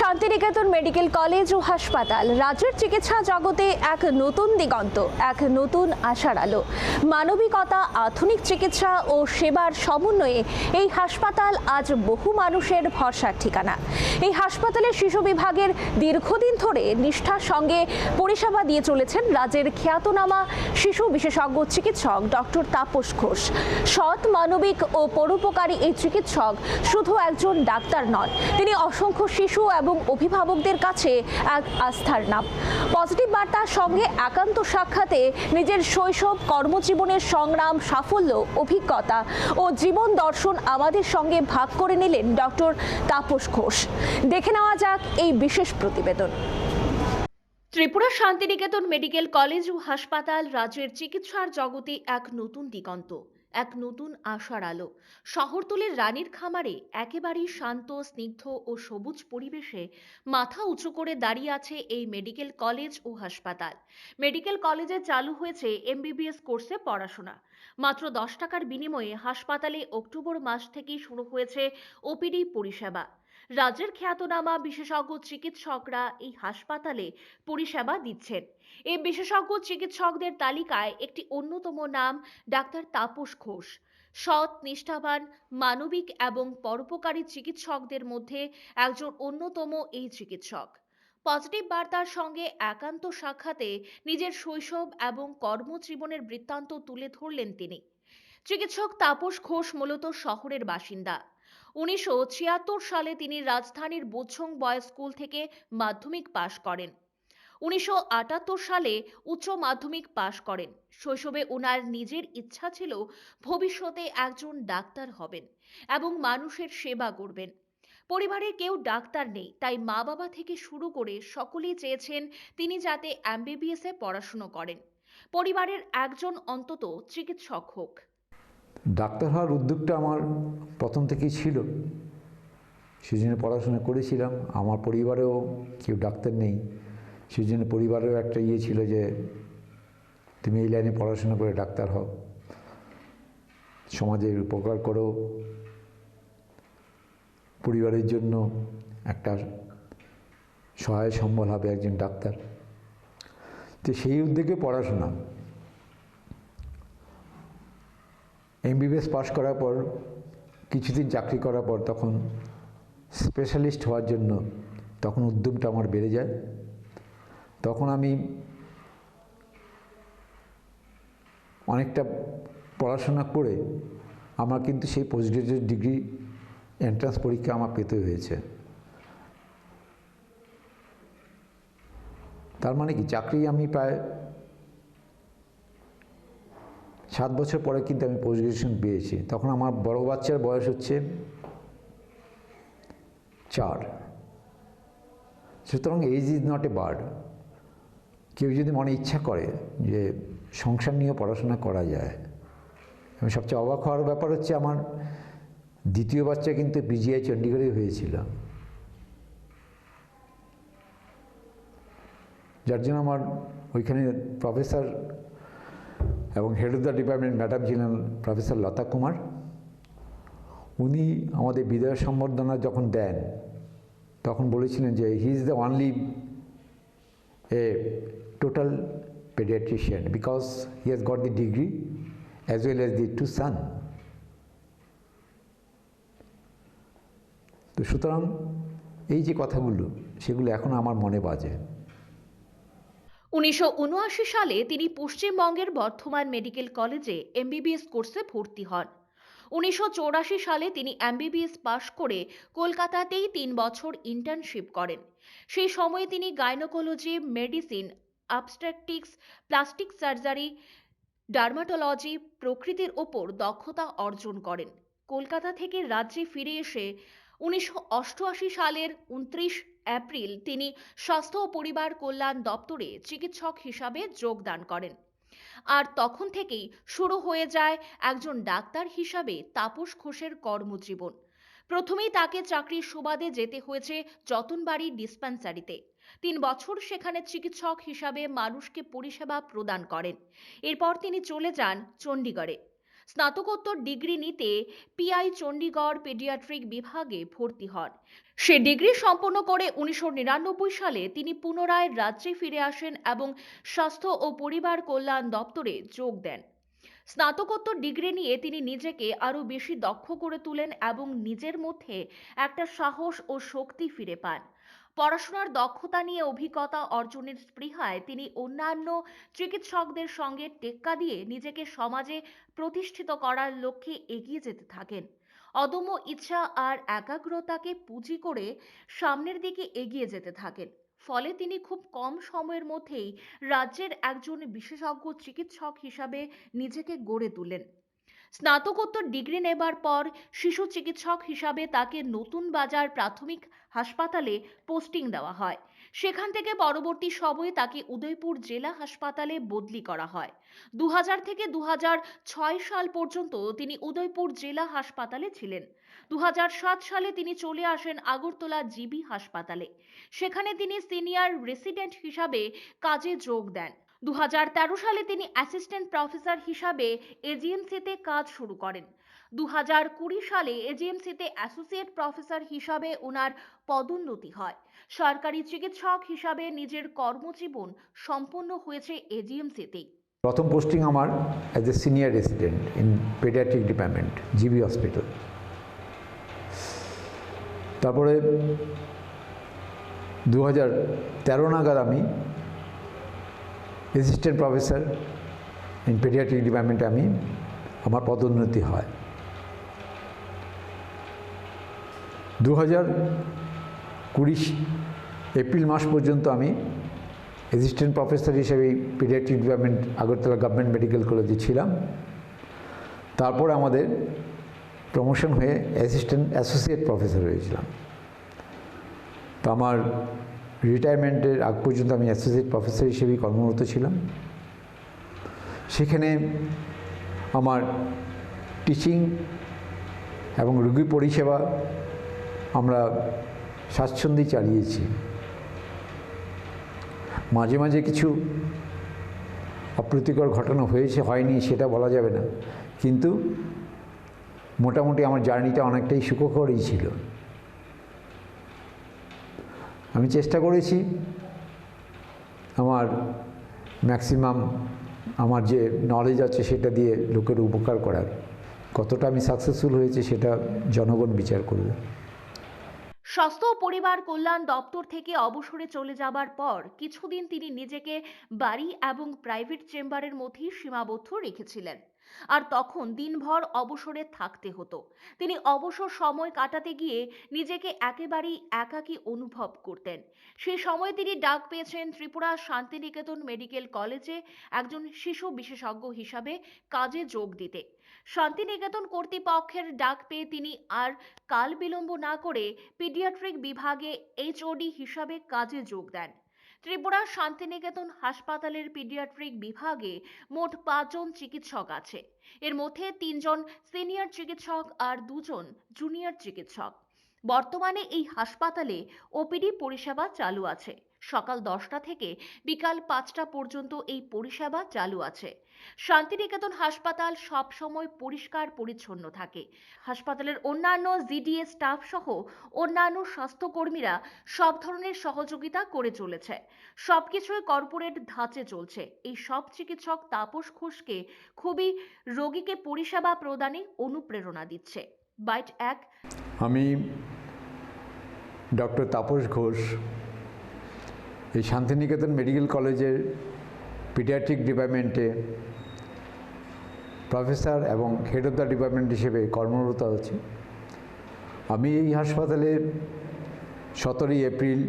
Santiniketan medical college ও হাসপাতাল। রাজ্যের চিকিৎসা জগতে এক নতুন দিগন্ত, এক নতুন আশার আলো। মানবিকতা, আধুনিক চিকিৎসা ও সেবার সমন্বয়ে এই হাসপাতাল আজ বহু মানুষের ভরসার ঠিকানা। এই হাসপাতালের শিশু বিভাগের দীর্ঘদিন ধরে নিষ্ঠার সঙ্গে পরিষেবা দিয়ে চলেছেন রাজ্যের খ্যাতনামা শিশু বিশেষজ্ঞ চিকিৎসক ডক্টর তাপস ঘোষ। সৎ, মানবিক ও পরোপকারী এই চিকিৎসক শুধু একজন ডাক্তার নন, তিনি অসংখ্য শিশু এবং অভিভাবকদের কাছে এক আস্থার নাম। পজিটিভ বার্তার সঙ্গে একান্ত সাক্ষাতে নিজের শৈশব, কর্মজীবনের সংগ্রাম, সাফল্য, অভিজ্ঞতা ও জীবন দর্শন আমাদের সঙ্গে ভাগ করে নিলেন ডক্টর তাপস ঘোষ। দেখে নেওয়া যাক এই বিশেষ প্রতিবেদন। ত্রিপুরা শান্তিনিকেতন মেডিকেল কলেজ ও হাসপাতাল রাজ্যের চিকিৎসার জগতে এক নতুন দিগন্ত। এক নতুন আশার আলো। শহরতলের রানীর খামারে একেবারেই শান্ত, স্নিগ্ধ ও সবুজ পরিবেশে মাথা উঁচু করে দাঁড়িয়ে আছে এই মেডিকেল কলেজ ও হাসপাতাল। মেডিকেল কলেজে চালু হয়েছে এমবিবিএস কোর্সে পড়াশোনা। মাত্র দশ টাকার বিনিময়ে হাসপাতালে অক্টোবর মাস থেকেই শুরু হয়েছে ওপিডি পরিষেবা। রাজ্যের খ্যাতনামা বিশেষজ্ঞ চিকিৎসকরা এই হাসপাতালে পরিষেবা দিচ্ছেন। এই বিশেষজ্ঞ চিকিৎসকদের তালিকায় একটি অন্যতম নাম ডাক্তার তাপস ঘোষ। সৎ, নিষ্ঠাবান, মানবিক এবং পরোপকারী চিকিৎসকদের মধ্যে একজন অন্যতম এই চিকিৎসক। পজিটিভ বার্তার সঙ্গে একান্ত সাক্ষাতে নিজের শৈশব এবং কর্মজীবনের বৃত্তান্ত তুলে ধরলেন তিনি। চিকিৎসক তাপস ঘোষ মূলত শহরের বাসিন্দা। উনিশশো ছিয়াত্তর সালে তিনি রাজধানীর বোছং বয়েজ স্কুল থেকে মাধ্যমিক পাশ করেন। উনিশশো আটাত্তর সালে উচ্চ মাধ্যমিক পাশ করেন। শৈশবে ওনার নিজের ইচ্ছা ছিল ভবিষ্যতে একজন ডাক্তার হবেন এবং মানুষের সেবা করবেন। পরিবারে কেউ ডাক্তার নেই, তাই মা বাবা থেকে শুরু করে সকলেই চেয়েছেন তিনি যাতে এমবিবিএস পড়াশুনো করেন। পরিবারের একজন অন্তত চিকিৎসক হোক। ডাক্তার হওয়ার উদ্যোগটা আমার প্রথম থেকেই ছিল। সেই জন্য পড়াশোনা করেছিলাম। আমার পরিবারেও কেউ ডাক্তার নেই। সেই জন্য পরিবারেও একটা ইয়ে ছিল যে, তুমি এই লাইনে পড়াশোনা করে ডাক্তার হও। সমাজের উপকার করো। পরিবারের জন্য একটা সহায় সম্বল হবে একজন ডাক্তার। তো সেই উদ্যোগে পড়াশোনা। এমবিবিএস পাশ করার পর, কিছুদিন চাকরি করার পর তখন স্পেশালিস্ট হওয়ার জন্য তখন উদ্যমটা আমার বেড়ে যায়। তখন আমি অনেকটা পড়াশোনা করে আমার কিন্তু সেই পোস্ট গ্রাজুয়েট ডিগ্রি এন্ট্রান্স পরীক্ষা আমার পেতে হয়েছে। তার মানে কি? চাকরি আমি প্রায় সাত বছর পরে কিন্তু আমি পোস্ট গ্রাজুয়েশন পেয়েছি। তখন আমার বড় বাচ্চার বয়স হচ্ছে চার। সুতরাং age is not a bar কেউ যদি মনে ইচ্ছা করে যে সংসার নিয়ে পড়াশোনা করা যায় এবং সবচেয়ে অবাক হওয়ার ব্যাপার হচ্ছে আমার দ্বিতীয় বাচ্চা কিন্তু পিজিআই চণ্ডীগড়ে হয়েছিল। যার জন্য আমার ওইখানে প্রফেসর এবং head of the department madam ছিলেন প্রফেসর লতা কুমার, উনি আমাদের বিদায় সম্বর্ধনা যখন দেন, তখন বলেছিলেন যে he is the only a total paediatrician because he has got the degree as well as the two son তো সুতরাং এই যে কথাগুলো, সেগুলো এখন আমার মনে বাজে। উনিশশো উনআশি সালে তিনি পশ্চিমবঙ্গের বর্ধমান মেডিকেল কলেজে এমবিবিএস কোর্সে ভর্তি হন। উনিশশো সালে তিনি এমবিবিএস পাশ করে কলকাতাতেই তিন বছর ইন্টার্নশিপ করেন। সেই সময়ে তিনি gynaecology medicine obstetrics plastic surgery dermatology প্রকৃতির ওপর দক্ষতা অর্জন করেন। কলকাতা থেকে রাজ্যে ফিরে এসে উনিশশো অষ্টআশি সালের উনত্রিশ এপ্রিল তিনি স্বাস্থ্য ও পরিবার কল্যাণ দপ্তরে চিকিৎসক হিসাবে যোগদান করেন। আর তখন থেকেই শুরু হয়ে যায় একজন ডাক্তার হিসাবে তাপস ঘোষের কর্মজীবন। প্রথমেই তাকে চাকরির সুবাদে যেতে হয়েছে যতনবাড়ি ডিসপেন্সারিতে। তিন বছর সেখানে চিকিৎসক হিসাবে মানুষকে পরিষেবা প্রদান করেন। এরপর তিনি চলে যান চণ্ডীগড়ে। স্নাতকোত্তর ডিগ্রি নিতে পিআই চণ্ডীগড় পেডিয়াট্রিক বিভাগে ভর্তি হন। সে ডিগ্রি সম্পন্ন করে উনিশশো নিরানব্বই সালে তিনি পুনরায় রাজ্যে ফিরে আসেন এবং স্বাস্থ্য ও পরিবার কল্যাণ দপ্তরে যোগ দেন। স্নাতকোত্তর ডিগ্রি নিয়ে তিনি নিজেকে আরও বেশি দক্ষ করে তোলেন এবং নিজের মধ্যে একটা সাহস ও শক্তি ফিরে পান। পড়াশোনার দক্ষতা নিয়ে অভিজ্ঞতা অর্জনের স্পৃহায় তিনি অন্যান্য চিকিৎসকদের সঙ্গে টেক্কা দিয়ে নিজেকে সমাজে প্রতিষ্ঠিত করার লক্ষ্যে এগিয়ে যেতে থাকেন। অদম্য ইচ্ছা আর একাগ্রতাকে পুঁজি করে সামনের দিকে এগিয়ে যেতে থাকেন। ফলে তিনি খুব কম সময়ের মধ্যেই রাজ্যের একজন বিশেষজ্ঞ চিকিৎসক হিসাবে নিজেকে গড়ে তোলেন। স্নাতকোত্তর ডিগ্রি নেবার পর শিশু চিকিৎসক হিসাবে তাকে নতুন বাজার প্রাথমিক হাসপাতালে পোস্টিং দেওয়া হয়। সেখান থেকে পরবর্তী সময়ে তাকে উদয়পুর জেলা হাসপাতালে বদলি করা হয়। দু হাজার থেকে দু হাজার ছয় সাল পর্যন্ত তিনি উদয়পুর জেলা হাসপাতালে ছিলেন। দু হাজার সাত সালে তিনি চলে আসেন আগরতলা জিবি হাসপাতালে। সেখানে তিনি সিনিয়র রেসিডেন্ট হিসাবে কাজে যোগ দেন। দু সালে তিনি অ্যাসিস্ট্যান্ট প্রফেসর হিসাবে এজিএমসিতে কাজ শুরু করেন। দুহাজার কুড়ি সালে এজিএমসিতে অ্যাসোসিয়েট প্রফেসর হিসাবে ওনার পদোন্নতি হয়। সরকারি চিকিৎসক হিসাবে নিজের কর্মজীবন সম্পন্ন হয়েছে এজিএমসিতেই প্রথম পোস্টিং আমার as a senior resident in paediatric department GB hospital তারপরে দু হাজার তেরো নাগাদ আমি অ্যাসিস্ট্যান্ট প্রফেসর ইন পেডিয়াট্রিক ডিপার্টমেন্টে আমি আমার পদোন্নতি হয়। দু হাজার কুড়ি এপ্রিল মাস পর্যন্ত আমি অ্যাসিস্ট্যান্ট প্রফেসর হিসেবে paediatric department Agartala government medical কলেজে ছিলাম। তারপর আমাদের প্রমোশন হয়ে অ্যাসিস্ট্যান্ট অ্যাসোসিয়েট প্রফেসর হয়েছিলাম। তো আমার রিটায়ারমেন্টের আগ পর্যন্ত আমি অ্যাসোসিয়েট প্রফেসর হিসেবেই কর্মরত ছিলাম। সেখানে আমার টিচিং এবং রোগী পরিষেবা আমরা স্বাচ্ছন্দ্যে চালিয়েছি। মাঝে মাঝে কিছু অপ্রীতিকর ঘটনা হয়েছে, হয়নি, সেটা বলা যাবে না। কিন্তু মোটামুটি আমার জার্নিটা অনেকটাই সুখকরই ছিল। আমি চেষ্টা করেছি আমার ম্যাক্সিমাম আমার যে নলেজ আছে সেটা দিয়ে লোকের উপকার করার। কতটা আমি সাকসেসফুল হয়েছে সেটা জনগণ বিচার করবে। স্বাস্থ্য ও পরিবার কল্যাণ দপ্তর থেকে অবসরে চলে যাবার পর কিছুদিন তিনি নিজেকে বাড়ি এবং প্রাইভেট চেম্বারের মধ্যেই সীমাবদ্ধ রেখেছিলেন। আর তখন দিনভর অবসরে থাকতে হতো। তিনি অবসর সময় কাটাতে গিয়ে নিজেকে একেবারেই একাকী অনুভব করতেন। সেই সময় তিনি ডাক পেয়েছেন ত্রিপুরা শান্তিনিকেতন মেডিকেল কলেজে একজন শিশু বিশেষজ্ঞ হিসাবে কাজে যোগ দিতে। শান্তিনিকেতন কর্তৃপক্ষের ডাক পেয়ে তিনি আর কাল বিলম্ব না করে পিডিয়াট্রিক বিভাগে এইচওডি হিসাবে কাজে যোগ দেন। ত্রিপুরা শান্তিনিকেতন হাসপাতালের পিডিয়াট্রিক বিভাগে মোট পাঁচজন চিকিৎসক আছে। এর মধ্যে তিনজন সিনিয়র চিকিৎসক আর দুজন জুনিয়র চিকিৎসক। বর্তমানে এই হাসপাতালে ওপিডি পরিষেবা চালু আছে। সকাল দশটা থেকে বিকাল পাঁচটা পর্যন্ত এই পরিষেবা চালু আছে। শান্তিনিকেতন হাসপাতাল সব সময় পরিষ্কার পরিচ্ছন্ন থাকে। হাসপাতালের অন্যান্য জিডিএ স্টাফ সহ অন্যান্য স্বাস্থ্যকর্মীরা সব ধরনের সহযোগিতা করে চলেছে। সবকিছুই কর্পোরেট ধাঁচে চলছে। এই সব চিকিৎসক তাপস ঘোষকে খুবই রোগীকে পরিষেবা প্রদানে অনুপ্রেরণা দিচ্ছে। বাইট এক আমি ডক্টর তাপস ঘোষ এই শান্তিনিকেতন মেডিকেল কলেজের পিডিয়াট্রিক ডিপার্টমেন্টে প্রফেসর এবং হেড অফ দ্য ডিপার্টমেন্ট হিসেবে কর্মরত আছি। আমি এই হাসপাতালে সতেরোই এপ্রিল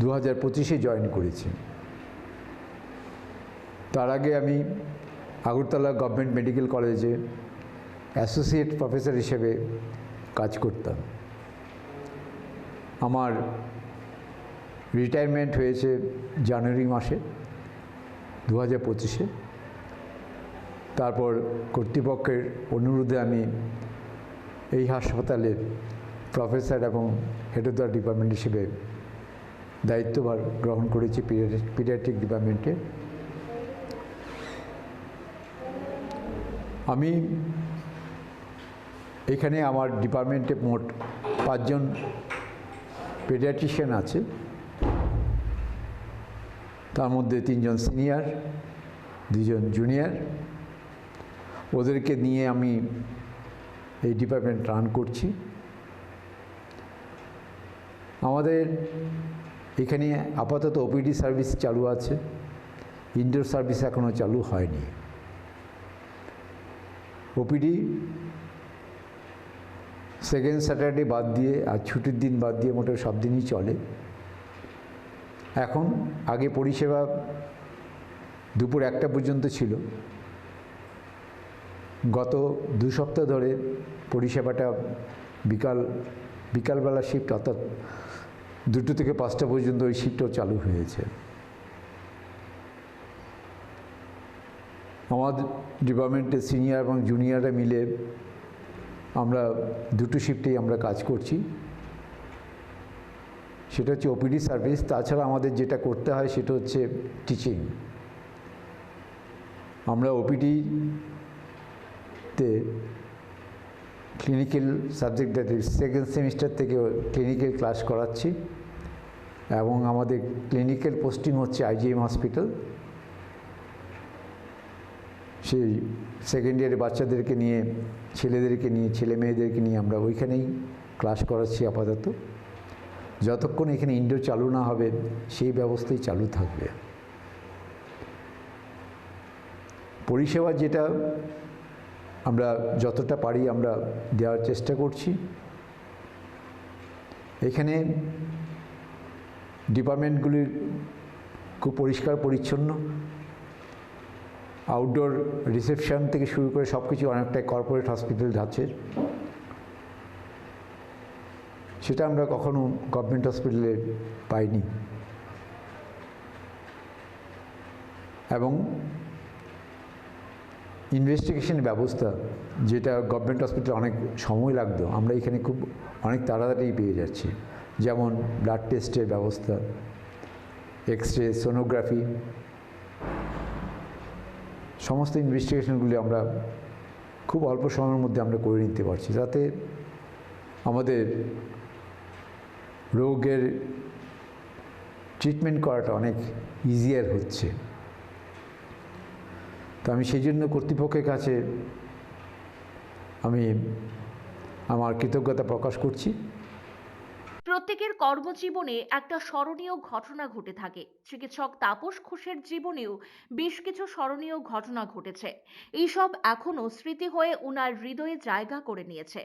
দু হাজার পঁচিশে জয়েন করেছি। তার আগে আমি আগরতলা গভর্নমেন্ট মেডিকেল কলেজে অ্যাসোসিয়েট প্রফেসর হিসেবে কাজ করতাম। আমার রিটায়ারমেন্ট হয়েছে জানুয়ারি মাসে দু হাজার পঁচিশে। তারপর কর্তৃপক্ষের অনুরোধে আমি এই হাসপাতালের প্রফেসর এবং হেড অফ দ্য ডিপার্টমেন্ট হিসেবে দায়িত্বভার গ্রহণ করেছি পিডিয়াট্রিক- ডিপার্টমেন্টে আমি এখানে আমার ডিপার্টমেন্টে মোট পাঁচজন পেডিয়াট্রিশিয়ান আছে। তার মধ্যে তিনজন সিনিয়র দুজন জুনিয়র। ওদেরকে নিয়ে আমি এই ডিপার্টমেন্ট রান করছি। আমাদের এখানে আপাতত ওপিডি সার্ভিস চালু আছে। ইনডোর সার্ভিস এখনও চালু হয়নি। ওপিডি সেকেন্ড স্যাটারডে বাদ দিয়ে আর ছুটির দিন বাদ দিয়ে মোটে সব দিনই চলে। এখন আগে পরিষেবা দুপুর একটা পর্যন্ত ছিল। গত দু সপ্তাহ ধরে পরিষেবাটা বিকাল, বিকালবেলা শিফট অর্থাৎ দুটো থেকে পাঁচটা পর্যন্ত ওই শিফটও চালু হয়েছে। আমাদের ডিপার্টমেন্টের সিনিয়র এবং জুনিয়ররা মিলে আমরা দুটো শিফটেই আমরা কাজ করছি। সেটা হচ্ছে ওপিডি সার্ভিস তাছাড়া আমাদের যেটা করতে হয় সেটা হচ্ছে টিচিং আমরা ওপিডিতে ক্লিনিক্যাল সাবজেক্ট সেকেন্ড সেমিস্টার থেকে ক্লিনিক্যাল ক্লাস করাচ্ছি এবং আমাদের ক্লিনিক্যাল পোস্টিং হচ্ছে আইজিএম হসপিটাল সেই সেকেন্ড ইয়ারে বাচ্চাদেরকে নিয়ে, ছেলেদেরকে নিয়ে, ছেলে মেয়েদেরকে নিয়ে আমরা ওইখানেই ক্লাস করাচ্ছি আপাতত। যতক্ষণ এখানে ইনডোর চালু না হবে, সেই ব্যবস্থাই চালু থাকবে। পরিষেবা যেটা আমরা যতটা পারি আমরা দেওয়ার চেষ্টা করছি। এখানে ডিপার্টমেন্টগুলির খুব পরিষ্কার, পরিচ্ছন্ন। আউটডোর রিসেপশন থেকে শুরু করে সব কিছু অনেকটাই কর্পোরেট হসপিটাল ধাঁচের। সেটা আমরা কখনো গভর্নমেন্ট হসপিটালে পাইনি। এবং ইনভেস্টিগেশন ব্যবস্থা, যেটা গভর্নমেন্ট হসপিটালে অনেক সময় লাগতো, আমরা এখানে খুব অনেক তাড়াতাড়ি পেয়ে যাচ্ছি। যেমন ব্লাড টেস্টের ব্যবস্থা এক্স রে সোনোগ্রাফি সমস্ত ইনভেস্টিগেশনগুলি আমরা খুব অল্প সময়ের মধ্যে আমরা করে নিতে পারছি, যাতে আমাদের রোগের ট্রিটমেন্ট করাটা অনেক ইজিয়ার হচ্ছে। তো আমি সেই জন্য কর্তৃপক্ষের কাছে আমি আমার কৃতজ্ঞতা প্রকাশ করছি। প্রত্যেকের কর্মজীবনে একটা স্মরণীয় ঘটনা ঘটে থাকে। চিকিৎসক তাপস ঘোষের জীবনেও বেশ কিছু স্মরণীয় ঘটনা ঘটেছে। এইসব এখনও স্মৃতি হয়ে ওনার হৃদয়ে জায়গা করে নিয়েছে।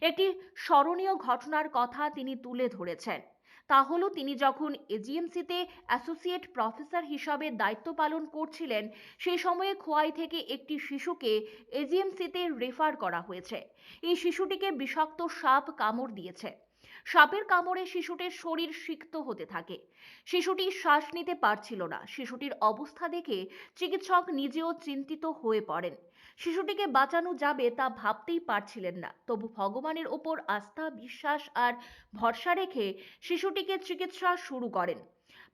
একটি স্মরণীয় ঘটনার কথা তিনি তুলে ধরেছেন। তা হলো, তিনি যখন এজিএমসিতে অ্যাসোসিয়েট প্রফেসর হিসাবে দায়িত্ব পালন করছিলেন, সেই সময়ে খোয়াই থেকে একটি শিশুকে এজিএমসিতে রেফার করা হয়েছে। এই শিশুটিকে বিষাক্ত সাপ কামড় দিয়েছে। সাপের কামড়ে শিশুটির শরীর সিক্ত হতে থাকে। শিশুটি শ্বাস নিতে পারছিল না। শিশুটির অবস্থা দেখে চিকিৎসক নিজেও চিন্তিত হয়ে পড়েন। শিশুটিকে বাঁচানো যাবে তা ভাবতেই পারছিলেন না। তবু ভগবানের ওপর আস্থা, বিশ্বাস আর ভরসা রেখে শিশুটিকে চিকিৎসা শুরু করেন।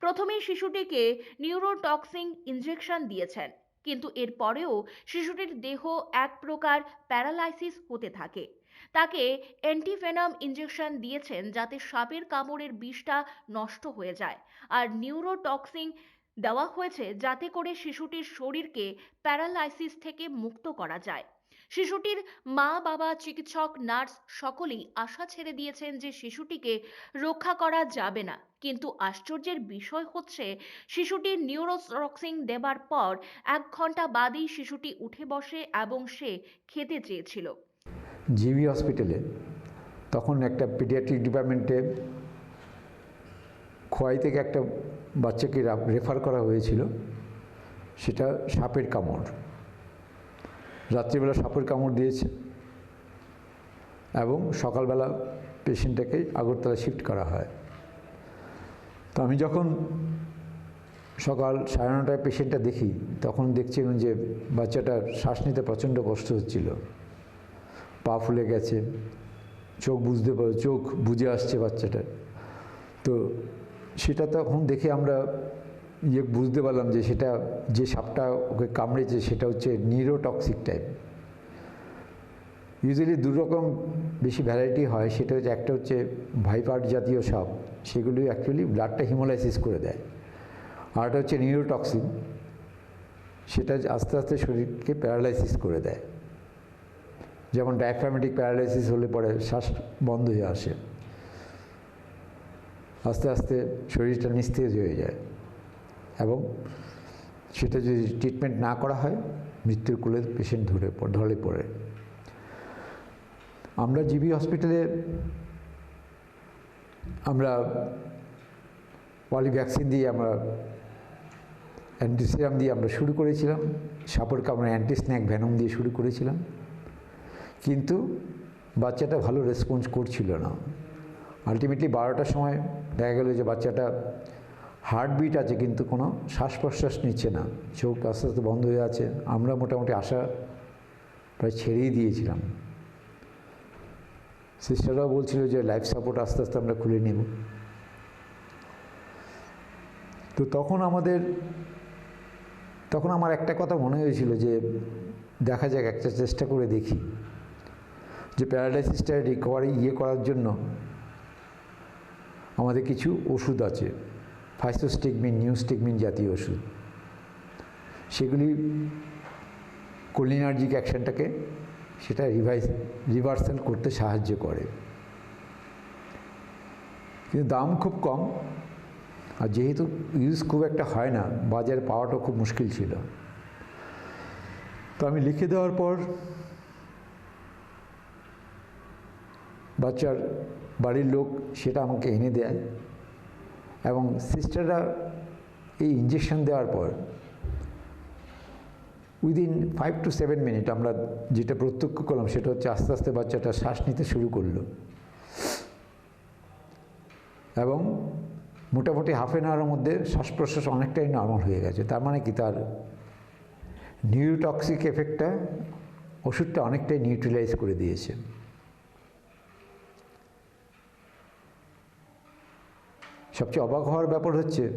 প্রথমেই শিশুটিকে নিউরোটক্সিন ইনজেকশন দিয়েছেন। কিন্তু এরপরেও শিশুটির দেহ এক প্রকার প্যারালাইসিস হতে থাকে। তাকে অ্যান্টিভেনাম ইনজেকশন দিয়েছেন যাতে সাপের কামড়ের বিষটা নষ্ট হয়ে যায়। আর নিউরোটক্সিন দেওয়া হয়েছে যাতে করে শিশুটির শরীরকে প্যারালাইসিস থেকে মুক্ত করা যায়। শিশুটির মা, বাবা, চিকিৎসক, নার্স সকলেই আশা ছেড়ে দিয়েছেন যে শিশুটিকে রক্ষা করা যাবে না। কিন্তু আশ্চর্যের বিষয় হচ্ছে, শিশুটির নিউরোটক্সিন দেবার পর এক ঘণ্টা বাদেই শিশুটি উঠে বসে এবং সে খেতে চেয়েছিল। জিবি হসপিটালে, তখন একটা পিডিয়াট্রিক ডিপার্টমেন্টে খোয়াই থেকে একটা বাচ্চাকে রেফার করা হয়েছিল। সেটা সাপের কামড়। রাত্রিবেলা সাপের কামড় দিয়েছে এবং সকালবেলা পেশেন্টটাকে আগরতলা শিফট করা হয়। তো আমি যখন সকাল সাড়ে নটায় পেশেন্টটা দেখি, তখন দেখছিলাম যে বাচ্চাটার শ্বাস নিতে প্রচণ্ড কষ্ট হচ্ছিল। পা ফুলে গেছে। চোখ বুঝতে পার, চোখ বুঝে আসছে বাচ্চাটার তো সেটা তখন দেখে আমরা ইয়ে বুঝতে পারলাম যে সেটা, যে সাপটা ওকে কামড়েছে সেটা হচ্ছে নিউরোটক্সিক টাইপ ইউজুয়ালি দু রকম বেশি ভ্যারাইটি হয়, সেটা হচ্ছে একটা হচ্ছে ভাইপার জাতীয় সাপ, সেগুলি অ্যাকচুয়ালি ব্লাডটা হিমোলাইসিস করে দেয়। আর একটা হচ্ছে নিউরোটক্সিন সেটা আস্তে আস্তে শরীরকে প্যারালাইসিস করে দেয়। যেমন ডায়াফ্রামেটিক প্যারালাইসিস হলে পরে শ্বাস বন্ধ হয়ে আসে, আস্তে আস্তে শরীরটা নিস্তেজ হয়ে যায় এবং সেটা যদি ট্রিটমেন্ট না করা হয়, মৃত্যুর কোলে পেশেন্ট ধরে ঢলে পড়ে। আমরা জিবি হসপিটালে আমরা পলি ভ্যাকসিন দিয়ে আমরা অ্যান্টিসিরাম দিয়ে আমরা শুরু করেছিলাম, সাপের কামড়ে অ্যান্টি স্ন্যাক ভ্যানম দিয়ে শুরু করেছিলাম। কিন্তু বাচ্চাটা ভালো রেসপন্স করছিল না। আলটিমেটলি বারোটার সময় দেখা গেল যে বাচ্চাটা হার্টবিট আছে কিন্তু কোনো শ্বাস প্রশ্বাস নিচ্ছে না। চোখ আস্তে আস্তে বন্ধ হয়ে আছে। আমরা মোটামুটি আশা প্রায় ছেড়েই দিয়েছিলাম। সিস্টাররাও বলছিল যে লাইফ সাপোর্ট আস্তে আস্তে আমরা খুলে নেব। তো তখন আমাদের, তখন আমার একটা কথা মনে হয়েছিল যে দেখা যাক, একটা চেষ্টা করে দেখি। যে প্যারালাইসিসটা রিকভারি ইয়ে করার জন্য আমাদের কিছু ওষুধ আছে ফাইসোস্টিকমিন নিউস্টিকমিন জাতীয় ওষুধ। সেগুলি কোলিনার্জিক অ্যাকশনটাকে সেটা রিভাইস, রিভার্সাল করতে সাহায্য করে। কিন্তু দাম খুব কম আর যেহেতু ইউজ খুব একটা হয় না, বাজারে পাওয়াটা খুব মুশকিল ছিল। তো আমি লিখে দেওয়ার পর বাচ্চার বাড়ির লোক সেটা আমাকে এনে দেয়। এবং সিস্টাররা এই ইঞ্জেকশন দেওয়ার পর within five to seven minute আমরা যেটা প্রত্যক্ষ করলাম সেটা হচ্ছে আস্তে আস্তে বাচ্চাটা শ্বাস নিতে শুরু করল। এবং মোটামুটি হাফ অ্যান আওয়ারের মধ্যে শ্বাস প্রশ্বাস অনেকটাই নর্মাল হয়ে গেছে। তার মানে কি? তার নিউরোটক্সিক এফেক্টটা ওষুধটা অনেকটাই নিউট্রিলাইজ করে দিয়েছে। সবচেয়ে অবাক হওয়ার ব্যাপার হচ্ছে,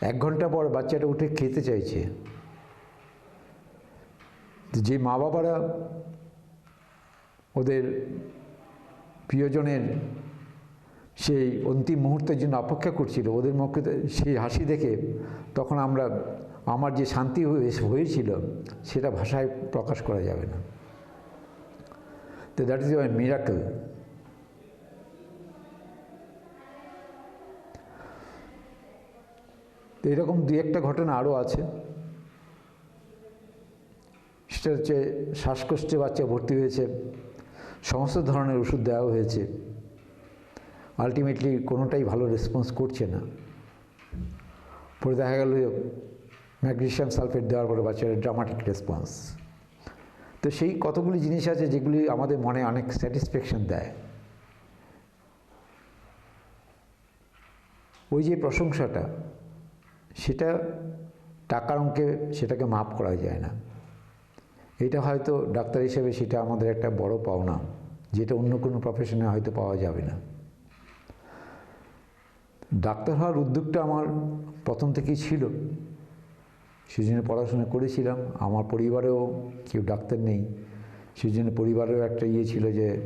এক ঘণ্টা পর বাচ্চাটা উঠে খেতে চাইছে। যে মা বাবারা ওদের প্রিয়জনের সেই অন্তিম মুহূর্তের জন্য অপেক্ষা করছিল, ওদের মুখে সেই হাসি দেখে তখন আমরা, আমার যে শান্তি হয়ে- হয়েছিল সেটা ভাষায় প্রকাশ করা যাবে না। তো দ্যাট ইজ মাই মিরাকল তো এরকম দু একটা ঘটনা আরও আছে। সেটা হচ্ছে শ্বাসকষ্টে বাচ্চা ভর্তি হয়েছে। সমস্ত ধরনের ওষুধ দেওয়া হয়েছে। আলটিমেটলি কোনোটাই ভালো রেসপন্স করছে না। পরে দেখা গেল ম্যাগনেশিয়াম সালফেট দেওয়ার পরে বাচ্চার ড্রামাটিক রেসপন্স তো সেই কতগুলি জিনিস আছে যেগুলি আমাদের মনে অনেক স্যাটিসফ্যাকশান দেয়। ওই যে প্রশংসাটা সেটা টাকার অঙ্কে সেটাকে মাপ করা যায় না। এটা হয়তো ডাক্তার হিসেবে সেটা আমাদের একটা বড় পাওনা, যেটা অন্য কোনো প্রফেশনে হয়তো পাওয়া যাবে না। ডাক্তার হওয়ার উদ্যোগটা আমার প্রথম থেকেই ছিল। সেজন্য পড়াশোনা করেছিলাম। আমার পরিবারেও কেউ ডাক্তার নেই। সেজন্য পরিবারেও একটা ইয়ে ছিল যে,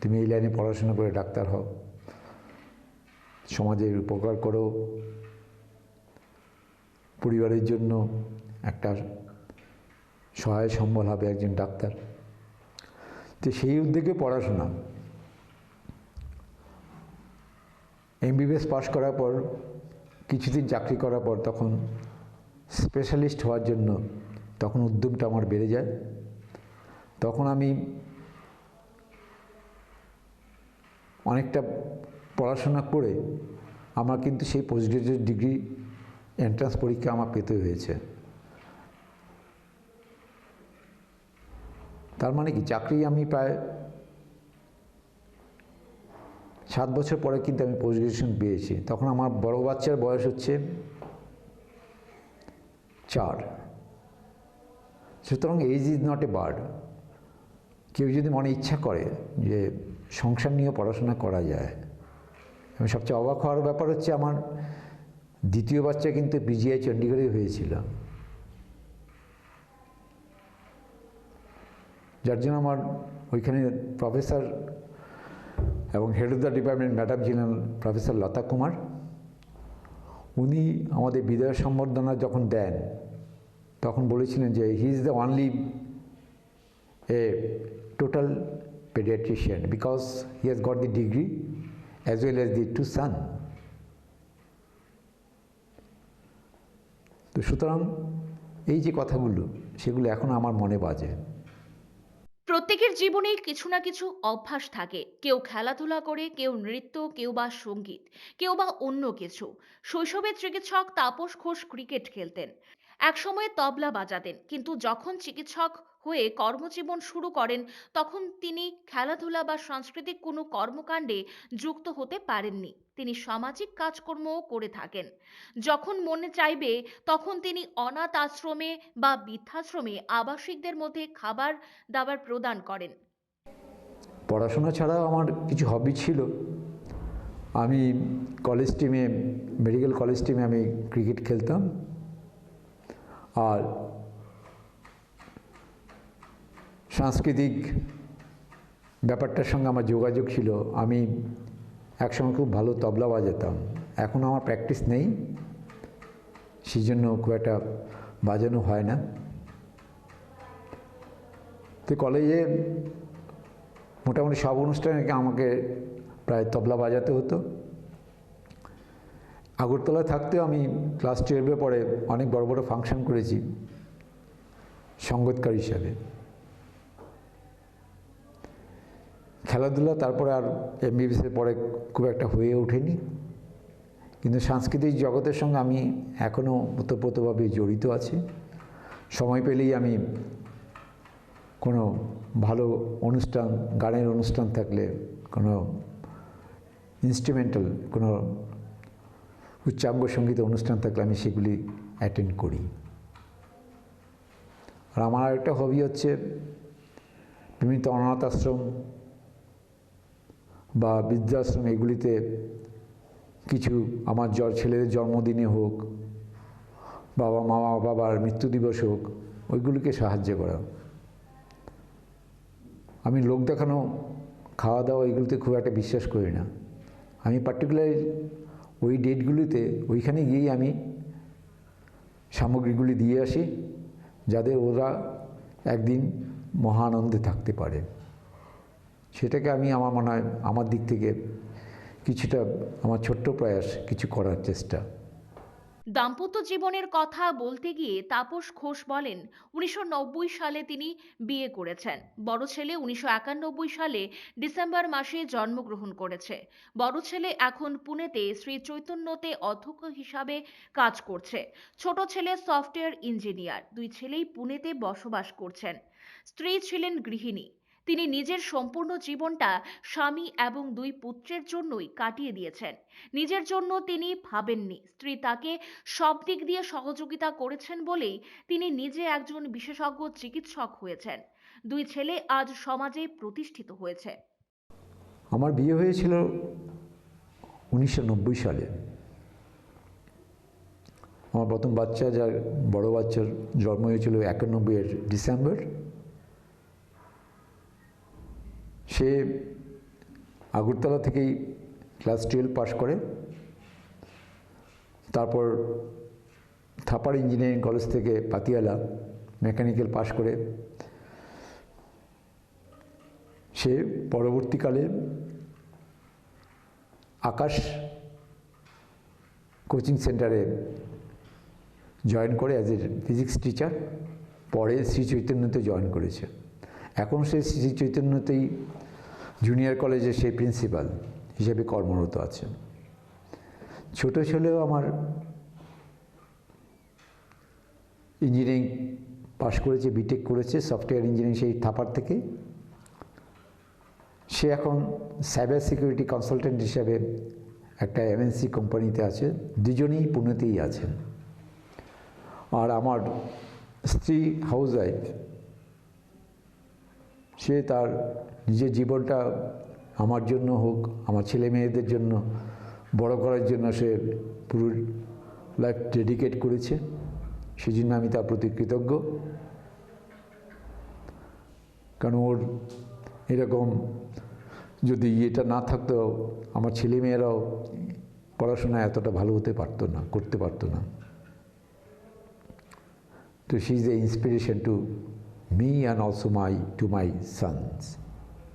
তুমি এই লাইনে পড়াশোনা করে ডাক্তার হও। সমাজের উপকার করো। পরিবারের জন্য একটা সহায় সম্বল হবে একজন ডাক্তার। তো সেই উদ্যোগে পড়াশোনা। এমবিবিএস পাশ করার পর, কিছুদিন চাকরি করার পর তখন স্পেশালিস্ট হওয়ার জন্য তখন উদ্যমটা আমার বেড়ে যায়। তখন আমি অনেকটা পড়াশোনা করে আমার কিন্তু সেই পোস্ট গ্রাজুয়েট ডিগ্রি এন্ট্রান্স পরীক্ষা আমার পেতে হয়েছে। তার মানে কি? চাকরি আমি প্রায় সাত বছর পরে কিন্তু আমি পোস্ট গ্রাজুয়েশন পেয়েছি। তখন আমার বড় বাচ্চার বয়স হচ্ছে চার। সুতরাং age is not a bar কেউ যদি মনে ইচ্ছা করে যে সংসার নিয়ে পড়াশোনা করা যায়। এবং সবচেয়ে অবাক হওয়ার ব্যাপার হচ্ছে আমার দ্বিতীয় বাচ্চা কিন্তু পিজিআই চণ্ডীগড়ে হয়েছিল যার জন্য আমার ওইখানে প্রফেসর এবং head of the department madam ছিলেন প্রফেসর লতা কুমার, উনি আমাদের বিদায় সম্বর্ধনা যখন দেন, তখন বলেছিলেন যে he is the only a total pediatrician because he has got the degree as well as the two son. তো সুতরাং এই যে কথাগুলো, সেগুলো এখন আমার মনে বাজে। প্রত্যেকের জীবনেই কিছু না কিছু অভ্যাস থাকে। কেউ খেলাধুলা করে, কেউ নৃত্য, কেউ বা সংগীত, কেউ বা অন্য কিছু। শৈশবের চিকিৎসক তাপস ঘোষ ক্রিকেট খেলতেন। একসময়ে তবলা বাজাতেন। কিন্তু যখন চিকিৎসক হয়ে কর্মজীবন শুরু করেন, তখন তিনি খেলাধুলা বা সাংস্কৃতিক কোনো কর্মকাণ্ডে যুক্ত হতে পারেননি। তিনি সামাজিক কাজকর্মও করে থাকেন। যখন মনে চাইবে, তখন তিনি অনাথ আশ্রমে বা বৃদ্ধাশ্রমে আবাসিকদের মধ্যে খাবার দাবার প্রদান করেন। পড়াশোনা ছাড়াও আমার কিছু হবি ছিল। আমি কলেজ টিমে মেডিকেল কলেজ টিমে আমি ক্রিকেট খেলতাম। আর সাংস্কৃতিক ব্যাপারটার সঙ্গে আমার যোগাযোগ ছিল। আমি একসময় খুব ভালো তবলা বাজাতাম। এখন আমার প্র্যাকটিস নেই। সেই জন্য খুব একটা বাজানো হয় না। তো কলেজে মোটামুটি সব অনুষ্ঠানে আমাকে প্রায় তবলা বাজাতে হতো। আগরতলায় থাকতেও আমি ক্লাস টুয়েলভে পরে অনেক বড় বড় ফাংশন করেছি সঙ্গীতকার হিসাবে। খেলাধুলা তারপরে আর এমবিবিএসের পরে খুব একটা হয়ে ওঠেনি। কিন্তু সাংস্কৃতিক জগতের সঙ্গে আমি এখনও ওতপ্রোতভাবে জড়িত আছি। সময় পেলেই আমি কোনো ভালো অনুষ্ঠান, গানের অনুষ্ঠান থাকলে কোনো ইনস্ট্রুমেন্টাল কোনো উচ্চাঙ্গ সংগীত অনুষ্ঠান থাকলে আমি সেগুলি অ্যাটেন্ড করি। আর আমার একটা হবি হচ্ছে বিভিন্ন অনাথ আশ্রম বা বৃদ্ধাশ্রম, এগুলিতে কিছু আমার জ্বর ছেলেদের জন্মদিনে হোক, বাবা, মা, বাবার মৃত্যু দিবস হোক, ওইগুলিকে সাহায্য করা। আমি লোক দেখানো, খাওয়া দাওয়া, এগুলোতে খুব একটা বিশ্বাস করি না। আমি পার্টিকুলার ওই ডেটগুলিতে ওইখানে গিয়েই আমি সামগ্রীগুলি দিয়ে আসি, যাদের ওরা একদিন মহানন্দে থাকতে পারে। সেটাকে আমি আমার মনে হয় আমার দিক থেকে কিছুটা আমার ছোট্ট প্রয়াস কিছু করার চেষ্টা। দাম্পত্য জীবনের কথা বলতে গিয়ে তাপস ঘোষ বলেন, উনিশশো নব্বই সালে তিনি বিয়ে করেছেন। বড় ছেলে উনিশশো একানব্বই সালে ডিসেম্বর মাসে জন্মগ্রহণ করেছে। বড় ছেলে এখন পুনেতে শ্রী চৈতন্যতে অধ্যক্ষ হিসাবে কাজ করছে। ছোট ছেলে সফটওয়্যার ইঞ্জিনিয়ার। দুই ছেলেই পুনেতে বসবাস করছেন। স্ত্রী ছিলেন গৃহিণী। তিনি নিজের সম্পূর্ণ জীবনটা স্বামী এবং দুই পুত্রের জন্যই কাটিয়ে দিয়েছেন। নিজের জন্য তিনি ভাবেননি। স্ত্রী তাকে সব দিক দিয়ে সহযোগিতা করেছেন বলেই তিনি নিজে একজন বিশেষজ্ঞ চিকিৎসক হয়েছেন। দুই ছেলে আজ সমাজে প্রতিষ্ঠিত হয়েছে। আমার বিয়ে হয়েছিল উনিশশো নব্বই সালে। আমার প্রথম বাচ্চা, যার বড় বাচ্চার জন্ম হয়েছিল একানব্বইয়ের ডিসেম্বর। সে আগরতলা থেকেই ক্লাস টুয়েলভ পাশ করে। তারপর থাপার ইঞ্জিনিয়ারিং কলেজ থেকে পাতিয়ালা মেকানিক্যাল পাশ করে। সে পরবর্তীকালে আকাশ কোচিং সেন্টারে জয়েন করে অ্যাজ এ ফিজিক্স টিচার পরে শ্রী চৈতন্যতে জয়েন করেছে। এখন সে শ্রী চৈতন্যতেই জুনিয়র কলেজে সেই প্রিন্সিপাল হিসেবে কর্মরত আছে ছোট ছেলেও আমার ইঞ্জিনিয়ারিং পাশ করেছে বিটেক করেছে সফটওয়্যার ইঞ্জিনিয়ারিং সেই থাপার থেকে। সে এখন সাইবার সিকিউরিটি কনসালটেন্ট হিসাবে একটা এমএনসি কোম্পানিতে আছে, দুজনেই পুনেতেই আছেন। আর আমার স্ত্রী হাউস ওয়াইফ সে তার নিজের জীবনটা আমার জন্য হোক, আমার ছেলে মেয়েদের জন্য, বড় করার জন্য সে পুরো লাইফ ডেডিকেট করেছে। সেই জন্য আমি তার প্রতি কৃতজ্ঞ। কারণ ওর এরকম যদি এটা না থাকতো, আমার ছেলেমেয়েরাও পড়াশোনা এতটা ভালো হতে পারতো না, করতে পারতো না। তো she is a inspiration to me and also my, to my sons.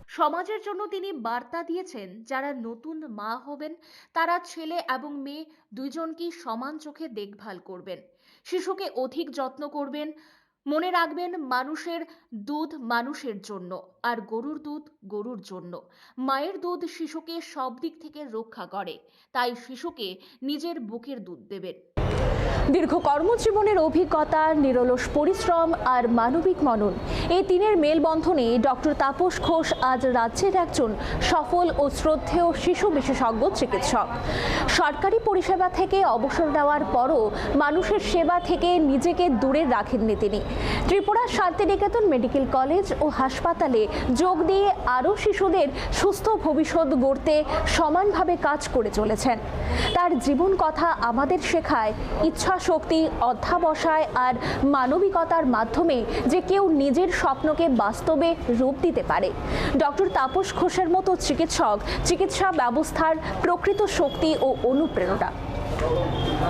সমাজের জন্য তিনি বার্তা দিয়েছেন, যারা নতুন মা হবেন, তারা ছেলে এবং মেয়ে দুজনকেই সমান চোখে দেখভাল করবেন। শিশুকে অধিক যত্ন করবেন মনে রাখবেন মানুষের দুধ মানুষের জন্য আর গরুর দুধ গরুর জন্য। মায়ের দুধ শিশুকে সব দিক থেকে রক্ষা করে, তাই শিশুকে নিজের বুকের দুধ দেবেন। দীর্ঘ কর্মজীবনের অভিজ্ঞতা, নিরলস পরিশ্রম আর মানবিক মনন, এই তিনের মেলবন্ধনে ডক্টর তাপস ঘোষ আজ রাজ্যের একজন সফল ও শ্রদ্ধেয় শিশু বিশেষজ্ঞ চিকিৎসক। সরকারি পরিষেবা থেকে অবসর নেওয়ার পরও মানুষের সেবা থেকে নিজেকে দূরে রাখেননি তিনি। ত্রিপুরা শান্তিনিকেতন মেডিকেল কলেজ ও হাসপাতালে যোগ দিয়ে আরও শিশুদের সুস্থ ভবিষ্যৎ গড়তে সমানভাবে কাজ করে চলেছেন। তার জীবন কথা আমাদের শেখায় ইচ্ছা শক্তি অধ্যাবসায় আর মানবিকতার মাধ্যমে যে কেউ নিজের স্বপ্নকে বাস্তবে রূপ দিতে পারে। ডক্টর তাপস ঘোষের মতো চিকিৎসক চিকিৎসা ব্যবস্থার প্রকৃত শক্তি ও অনুপ্রেরণা।